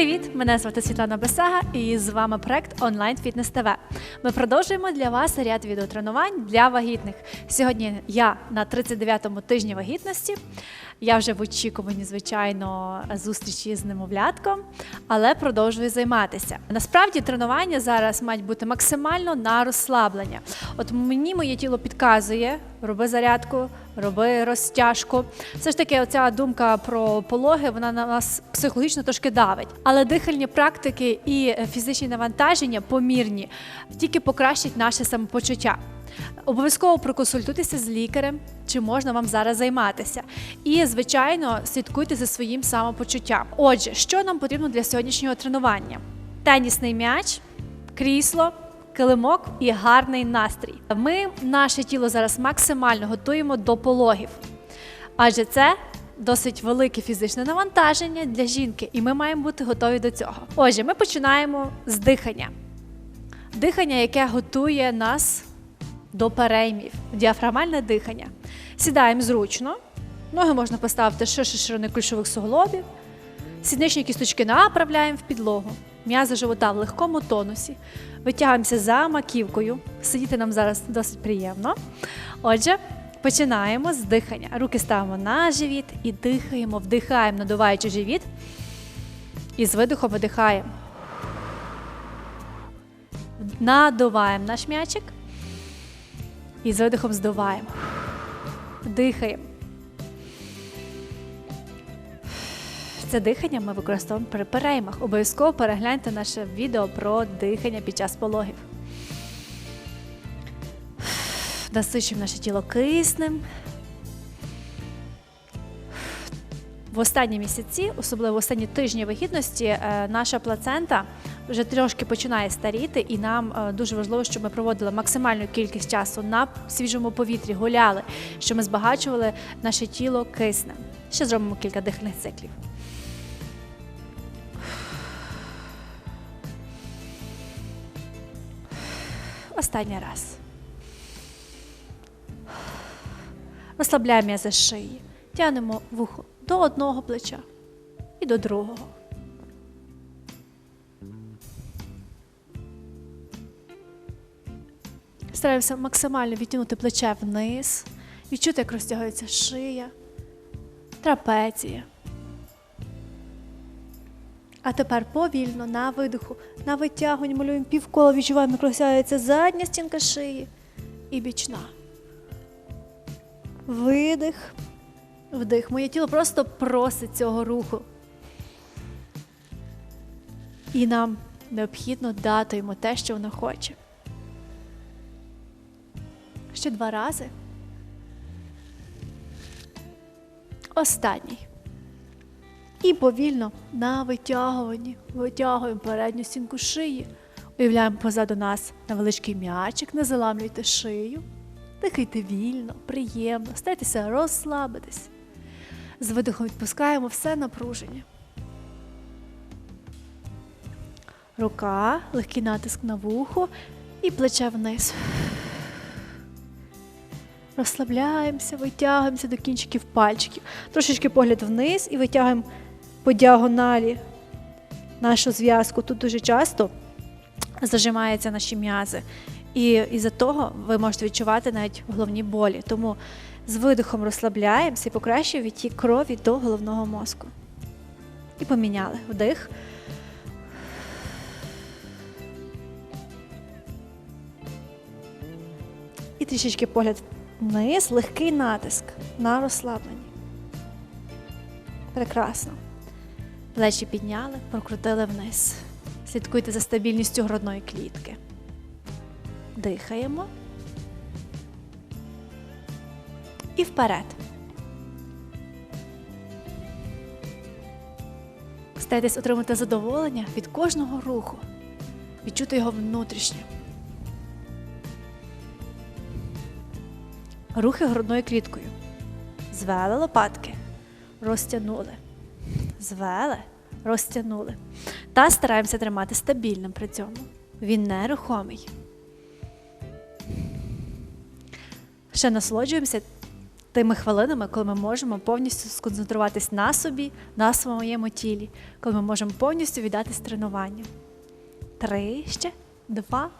Привіт! Мене звати Світлана Бесага і з вами проект Онлайн Фітнес ТВ. Ми продовжуємо для вас ряд відеотренувань для вагітних. Сьогодні я на 39-му тижні вагітності. Я вже в очікуванні, звичайно, зустрічі з немовлятком, але продовжую займатися. Насправді тренування зараз мають бути максимально на розслаблення. От мені моє тіло підказує, роби зарядку, роби розтяжку. Все ж таки, оця думка про пологи, вона на нас психологічно трошки давить. Але дихальні практики і фізичні навантаження помірні тільки покращать наше самопочуття. Обов'язково проконсультуйтеся з лікарем, чи можна вам зараз займатися. І, звичайно, слідкуйте за своїм самопочуттям. Отже, що нам потрібно для сьогоднішнього тренування? Тенісний м'яч, крісло, килимок і гарний настрій. Ми наше тіло зараз максимально готуємо до пологів, адже це досить велике фізичне навантаження для жінки, і ми маємо бути готові до цього. Отже, ми починаємо з дихання. Дихання, яке готує нас до переймів, діафрагмальне дихання. Сідаємо зручно, ноги можна поставити ширше ширини ключових суглобів, сідничні кісточки направляємо в підлогу, м'язи живота в легкому тонусі, витягуємося за маківкою. Сидіти нам зараз досить приємно. Отже, починаємо з дихання. Руки ставимо на живіт і дихаємо, вдихаємо, надуваючи живіт. І з видихом видихаємо. Надуваємо наш м'ячик. І з видихом здуваємо. Дихаємо. Це дихання ми використовуємо при переймах. Обов'язково перегляньте наше відео про дихання під час пологів. Насичуємо наше тіло киснем. В останні місяці, особливо в останні тижні вагітності, е, наша плацента вже трошки починає старіти, і нам е, дуже важливо, щоб ми проводили максимальну кількість часу на свіжому повітрі, гуляли, щоб ми збагачували наше тіло киснем. Ще зробимо кілька дихальних циклів. Останній раз. Розслабляємо м'язи шиї, тягнемо вухо до одного плеча і до другого. Стараємося максимально відтягнути плече вниз, відчути, як розтягується шия, трапеція. А тепер повільно на видиху, на витягуванні малюємо півкола, відчуваємо, як розтягується задня стінка шиї і бічна. Видих, вдих. Моє тіло просто просить цього руху. І нам необхідно дати йому те, що воно хоче. Ще два рази. Останній. І повільно на витягуванні витягуємо передню стінку шиї. Уявляємо позаду нас невеличкий м'ячик, не заламлюйте шию. Дихайте вільно, приємно, старайтеся розслабитись. З видихом відпускаємо все напруження. Рука, легкий натиск на вухо і плече вниз. Розслабляємося, витягуємося до кінчиків пальчиків. Трошечки погляд вниз і витягуємо по діагоналі нашу зв'язку. Тут дуже часто зажимаються наші м'язи. І із-за того ви можете відчувати навіть головні болі. Тому з видихом розслабляємося і покращує відтік крові до головного мозку. І поміняли вдих. І трішечки погляд вниз, легкий натиск на розслаблення. Прекрасно. Плечі підняли, прокрутили вниз. Слідкуйте за стабільністю грудної клітки. Дихаємо. І вперед. Старайтесь отримати задоволення від кожного руху, відчути його внутрішньо. Рухи грудною кліткою. Звели лопатки, розтягнули. Звели, розтягнули. Та стараємося тримати стабільним при цьому. Він нерухомий. Ще насолоджуємося тими хвилинами, коли ми можемо повністю сконцентруватись на собі, на своєму тілі, коли ми можемо повністю віддатись тренуванню. Три ще, два,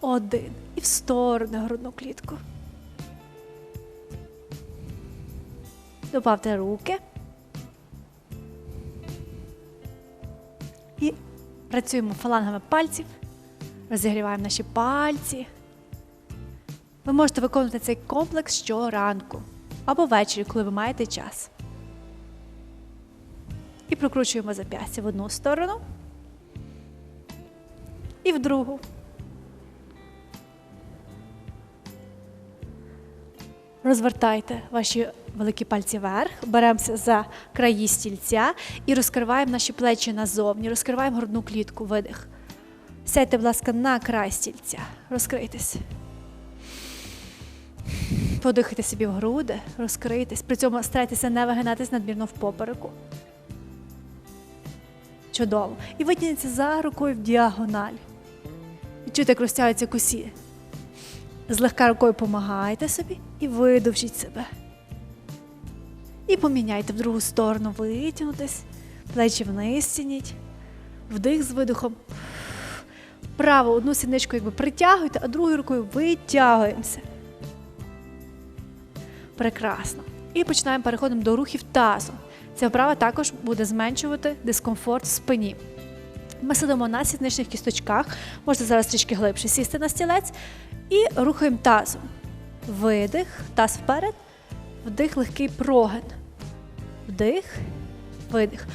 один. І в сторону грудну клітку. Добавте руки. І працюємо фалангами пальців, розігріваємо наші пальці. Ви можете виконувати цей комплекс щоранку або ввечері, коли ви маєте час. І прокручуємо зап'ястя в одну сторону і в другу. Розвертайте ваші великі пальці вверх, беремося за краї стільця і розкриваємо наші плечі назовні, розкриваємо грудну клітку, видих. Сядьте, будь ласка, на край стільця. Розкрийтесь. Подихайте собі в груди, розкрийтесь. При цьому старайтеся не вигинатись надмірно в попереку. Чудово. І витягніться за рукою в діагональ. Відчуйте, як розтягуються косі. Злегка рукою помагайте собі і видовжіть себе. І поміняйте в другу сторону, витягнутись, плечі вниз тяніть, вдих з видихом. Право одну сідничку якби притягуйте, а другою рукою витягуємося. Прекрасно. І починаємо переходимо до рухів тазу. Ця вправа також буде зменшувати дискомфорт в спині. Ми сидимо на сідничних кісточках, можете зараз трішки глибше сісти на стілець і рухаємо тазом. Видих, таз вперед, вдих, легкий прогин. Вдих, видих.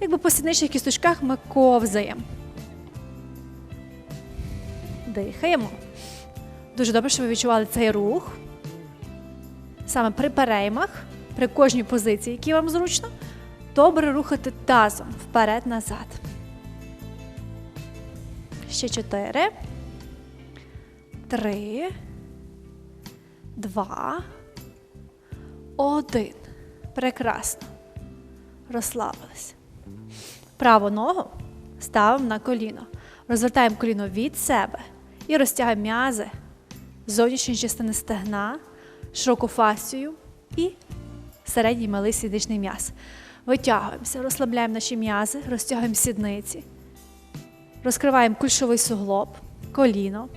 Якби по сідничних кісточках ми ковзаємо. Дихаємо. Дуже добре, що ви відчували цей рух. Саме при переймах, при кожній позиції, які вам зручно, добре рухати тазом вперед-назад. Ще чотири. Три. Два. Один. Прекрасно. Розслабились. Праву ногу ставимо на коліно. Розвертаємо коліно від себе і розтягаємо м'язи зовнішньої частини стегна, широку фасцію і середній малий сідичний м'яз. Витягуємося, розслабляємо наші м'язи, розтягуємо сідниці. Розкриваємо кульшовий суглоб, коліно.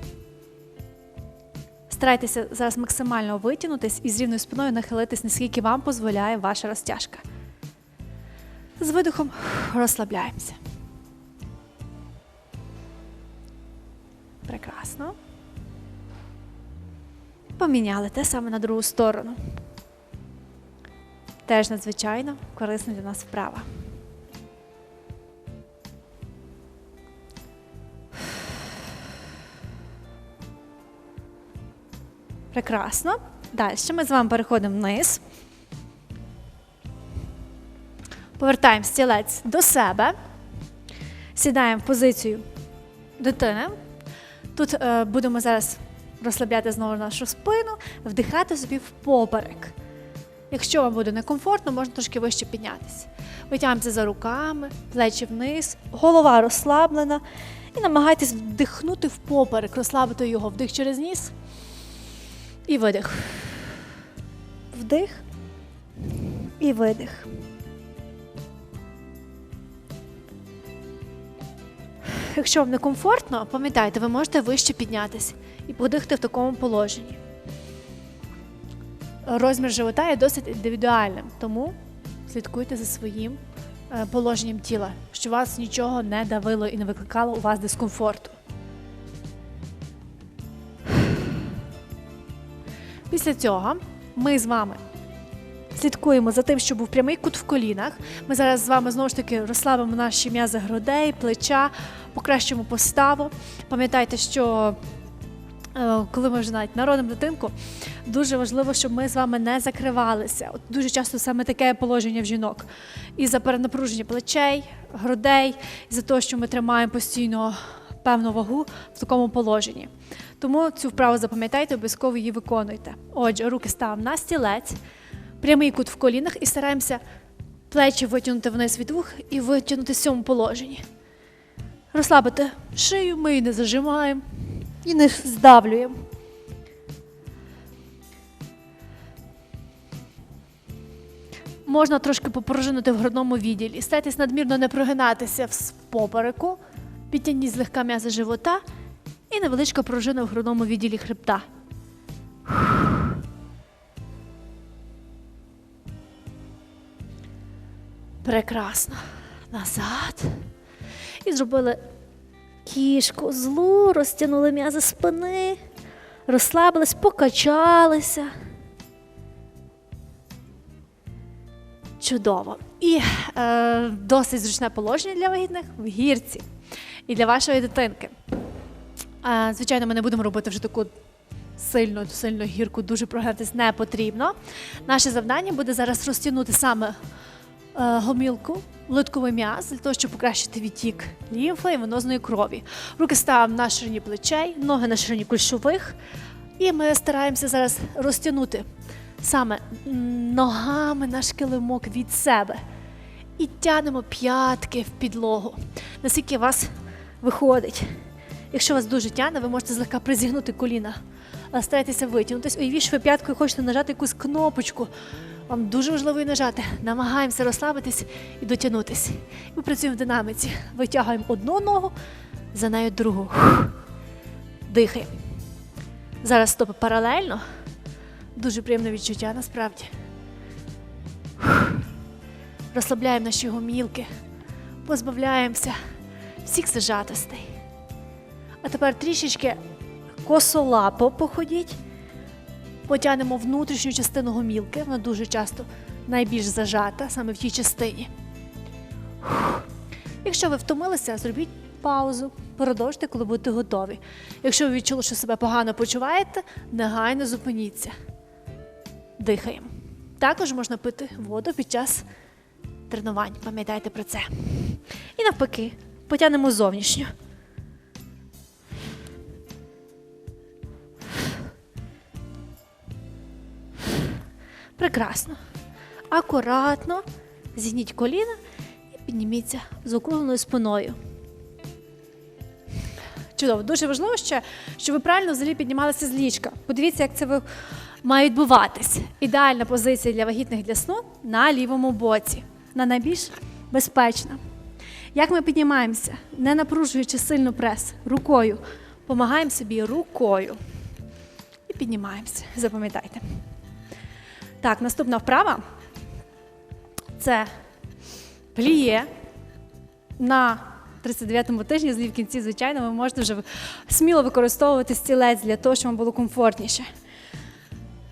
Старайтеся зараз максимально витягнутись і з рівною спиною нахилитись, наскільки вам дозволяє ваша розтяжка. З видихом розслабляємося. Прекрасно. Поміняли те саме на другу сторону. Теж надзвичайно корисна для нас вправа. Прекрасно. Далі ми з вами переходимо вниз. Повертаємо стілець до себе. Сідаємо в позицію дитини. Тут е, будемо зараз розслабляти знову нашу спину, вдихати собі в поперек. Якщо вам буде некомфортно, можна трошки вище піднятися. Витягнемося за руками, плечі вниз, голова розслаблена. І намагайтесь вдихнути в поперек, розслабити його вдих через ніс. І видих. Вдих і видих. Якщо вам некомфортно, пам'ятайте, ви можете вище піднятися і подихати в такому положенні. Розмір живота є досить індивідуальним, тому слідкуйте за своїм е, положенням тіла, щоб вас нічого не давило і не викликало у вас дискомфорту. Після цього ми з вами слідкуємо за тим, щоб був прямий кут в колінах. Ми зараз з вами знову ж таки розслабимо наші м'язи грудей, плеча, покращимо поставу. Пам'ятайте, що е, коли ми вже навіть народимо дитинку, дуже важливо, щоб ми з вами не закривалися. От дуже часто саме таке положення в жінок. І за перенапруження плечей, грудей, і за те, що ми тримаємо постійно певну вагу в такому положенні. Тому цю вправу запам'ятайте, обов'язково її виконуйте. Отже, руки ставимо на стілець, прямий кут в колінах і стараємося плечі витягнути вниз від вух і витягнути в цьому положенні. Розслабити шию, ми її не зажимаємо і не здавлюємо. Можна трошки попорожинути в грудному відділі. Старайтесь надмірно не прогинатися в попереку. Підтягніть злегка м'язи живота і невеличка пружина в грудному відділі хребта. Прекрасно. Назад. І зробили кішку злу, розтягнули м'язи спини, розслабились, покачалися. Чудово. І е, досить зручне положення для вагітних в гірці і для вашої дитинки. Е, звичайно, ми не будемо робити вже таку сильну, сильну гірку, дуже програтись не потрібно. Наше завдання буде зараз розтягнути саме е, гомілку, литковий м'яз для того, щоб покращити відтік лімфи і венозної крові. Руки ставимо на ширині плечей, ноги на ширині кульшових. І ми стараємося зараз розтягнути саме ногами наш килимок від себе. І тянемо п'ятки в підлогу. Наскільки вас виходить. Якщо вас дуже тягне, ви можете злегка призігнути коліна. Але старайтеся витягнутися. Уявіть, що ви п'яткою хочете нажати якусь кнопочку. Вам дуже важливо її нажати. Намагаємося розслабитись і дотягнутися. Ми працюємо в динаміці. Витягуємо одну ногу, за нею другу. Дихаємо. Зараз стопи паралельно. Дуже приємне відчуття насправді. Розслабляємо наші гомілки, позбавляємося всіх зажатостей. А тепер трішечки косолапо походіть, потягнемо внутрішню частину гомілки, вона дуже часто найбільш зажата саме в тій частині. Якщо ви втомилися, зробіть паузу, продовжте, коли будете готові. Якщо ви відчули, що себе погано почуваєте, негайно зупиніться. Дихаємо. Також можна пити воду під час тренувань. Пам'ятайте про це. І навпаки, потягнемо зовнішню. Прекрасно. Акуратно зігніть коліна і підніміться з округленою спиною. Чудово, дуже важливо ще, щоб ви правильно взагалі піднімалися з ліжка. Подивіться, як це має відбуватись. Ідеальна позиція для вагітних для сну на лівому боці, на найбільш безпечна. Як ми піднімаємося, не напружуючи сильно прес, рукою. Помагаємо собі рукою. І піднімаємося. Запам'ятайте. Так, наступна вправа це пліє на 39-му тижні, злі в кінці, звичайно, ви можете вже сміло використовувати стілець для того, щоб вам було комфортніше.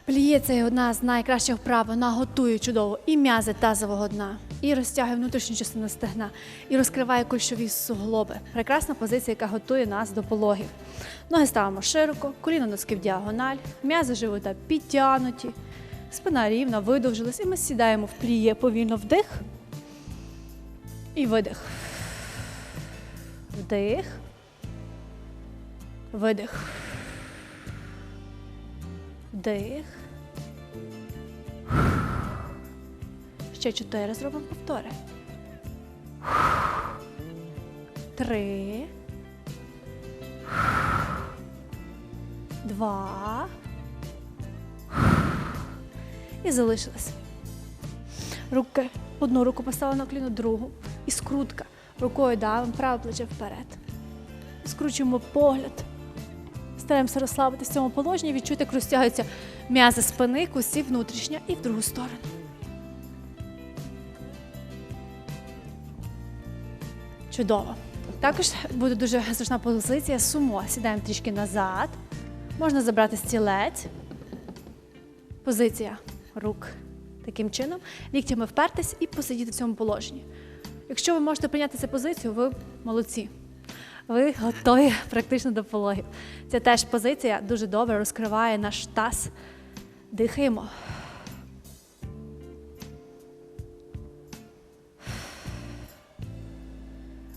Пліє це одна з найкращих вправ, вона готує чудово і м'язи тазового дна, і розтягує внутрішню частину стегна, і розкриває кульшові суглоби. Прекрасна позиція, яка готує нас до пологів. Ноги ставимо широко, коліно носки в діагональ, м'язи живота підтягнуті, спина рівна, видовжилась, і ми сідаємо в пліє, повільно вдих і видих. Вдих. Видих. Вдих. Ще чотири зробимо повтори. Три. Два. І залишилось. Руки. Одну руку поставили на коліно, другу. І скрутка. Рукою давимо праве плече вперед. Скручуємо погляд. Стараємося розслабитися в цьому положенні, відчути, як розтягуються м'язи спини, косі внутрішня і в другу сторону. Чудово. Також буде дуже зручна позиція сумо. Сідаємо трішки назад. Можна забрати стілець. Позиція рук таким чином. Ліктями впертись і посидіти в цьому положенні. Якщо ви можете прийняти цю позицію, ви молодці. Ви готові практично до пологів. Ця теж позиція дуже добре розкриває наш таз. Дихаємо.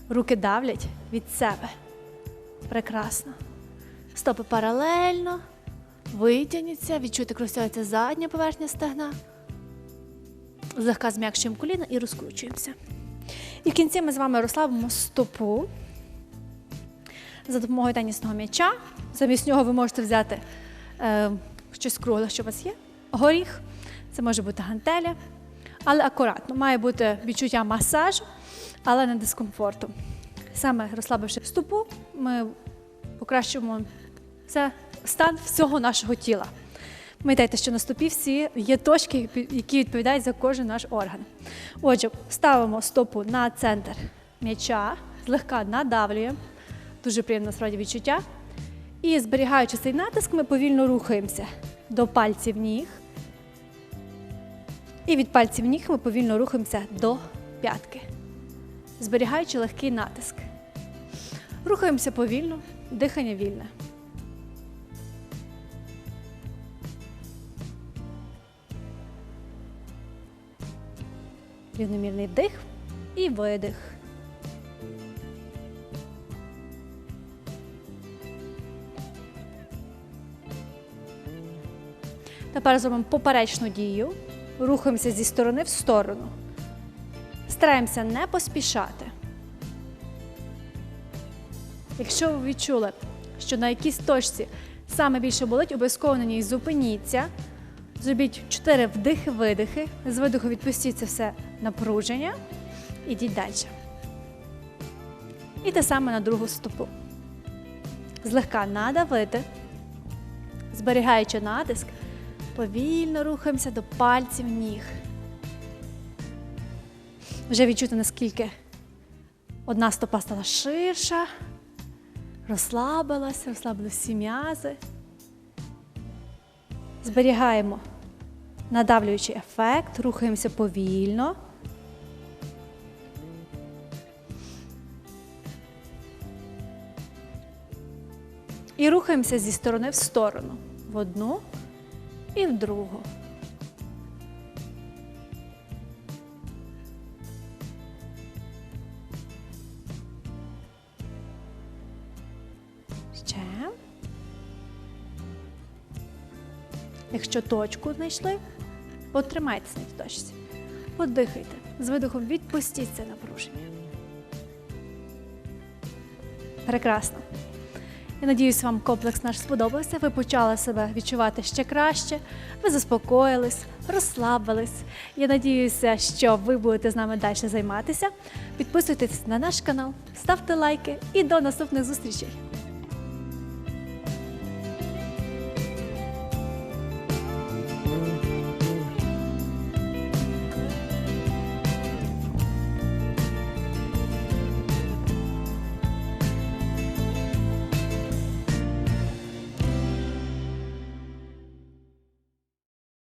Руки давлять від себе. Прекрасно. Стопи паралельно. Витягніться, відчуйте, як задня поверхня стегна. Злегка зм'якшуємо коліна і розкручуємося. І в кінці ми з вами розслабимо стопу за допомогою тенісного м'яча. Замість нього ви можете взяти е, щось кругле, що у вас є. Горіх, це може бути гантеля, але акуратно. Має бути відчуття масажу, але не дискомфорту. Саме розслабивши стопу, ми покращуємо це стан всього нашого тіла. Пам'ятайте, що на стопі всі є точки, які відповідають за кожен наш орган. Отже, ставимо стопу на центр м'яча, злегка надавлюємо. Дуже приємне насправді відчуття. І зберігаючи цей натиск, ми повільно рухаємося до пальців ніг. І від пальців ніг ми повільно рухаємося до п'ятки, зберігаючи легкий натиск. Рухаємося повільно, дихання вільне. Рівномірний вдих і видих. Тепер зробимо поперечну дію. Рухаємося зі сторони в сторону. Стараємося не поспішати. Якщо ви відчули, що на якійсь точці саме більше болить, обов'язково на ній зупиніться. Зробіть 4 вдихи-видихи. З видиху відпустіть це все напруження. Ідіть далі. І те саме на другу стопу. Злегка надавити, зберігаючи натиск, повільно рухаємося до пальців ніг. Вже відчути, наскільки одна стопа стала ширша, розслабилась, розслабились всі м'язи. Зберігаємо надавлюючий ефект, рухаємося повільно. І рухаємося зі сторони в сторону. В одну і в другу. Ще. Якщо точку знайшли, потримайтеся на цій точці. Подихайте. З видихом відпустіть це напруження. Прекрасно. Я надіюсь, вам комплекс наш сподобався. Ви почали себе відчувати ще краще, ви заспокоїлись, розслабились. Я надіюся, що ви будете з нами далі займатися. Підписуйтесь на наш канал, ставте лайки і до наступних зустрічей!